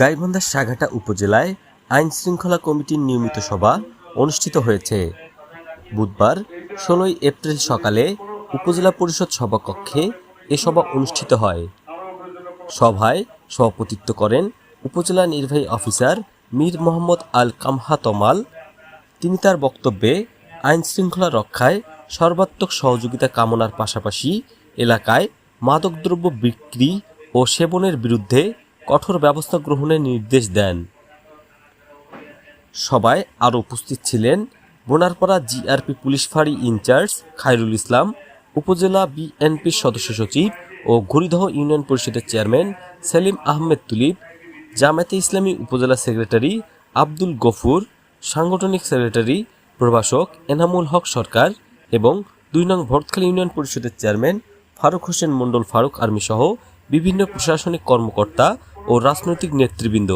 গাইবান্ধার সাঘাটা উপজেলায় আইন শৃঙ্খলা কমিটির নিয়মিত সভা অনুষ্ঠিত হয়েছে। বুধবার ষোলোই এপ্রিল সকালে উপজেলা পরিষদ সভাকক্ষে এ সভা অনুষ্ঠিত হয়। সভায় সভাপতিত্ব করেন উপজেলা নির্বাহী অফিসার মীর মোহাম্মদ আল কামহা তমাল। তিনি তার বক্তব্যে আইন শৃঙ্খলা রক্ষায় সর্বাত্মক সহযোগিতা কামনার পাশাপাশি এলাকায় মাদকদ্রব্য বিক্রি ও সেবনের বিরুদ্ধে কঠোর ব্যবস্থা গ্রহণের নির্দেশ দেন। সবাই আরও উপস্থিত ছিলেন বোনারপাড়া জিআরপি পুলিশ ফাঁড়ি ইনচার্জ খায়রুল ইসলাম, উপজেলা বিএনপির সদস্য সচিব ও ঘড়িদহ ইউনিয়ন পরিষদের চেয়ারম্যান সেলিম আহমেদ তুলিব, জামায়াতে ইসলামী উপজেলা সেক্রেটারি আব্দুল গফুর, সাংগঠনিক সেক্রেটারি, প্রভাষক এনামুল হক সরকার এবং দুই নং ভরতখালী ইউনিয়ন পরিষদের চেয়ারম্যান ফারুক হোসেন মণ্ডল ফারুক আর্মি সহ বিভিন্ন প্রশাসনিক কর্মকর্তা ও রাজনৈতিক নেতৃবৃন্দ।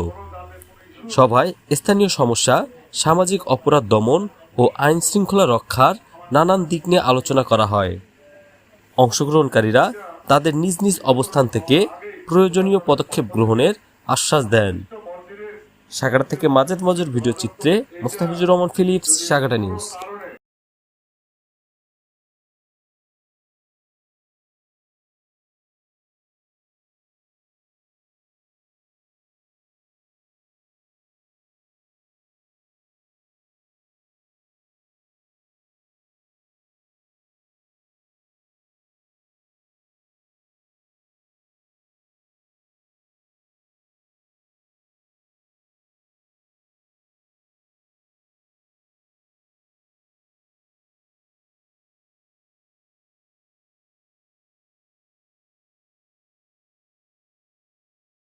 সভায় স্থানীয় সমস্যা, সামাজিক অপরাধ দমন ও আইন শৃঙ্খলা রক্ষার নানান দিক নিয়ে আলোচনা করা হয়। অংশগ্রহণকারীরা তাদের নিজ নিজ অবস্থান থেকে প্রয়োজনীয় পদক্ষেপ গ্রহণের আশ্বাস দেন। সাগাটা থেকে মাজেদ মজুর ভিডিও চিত্রে মোস্তাফিজুর রহমান, ফিলিপস, সাগাটা নিউজ।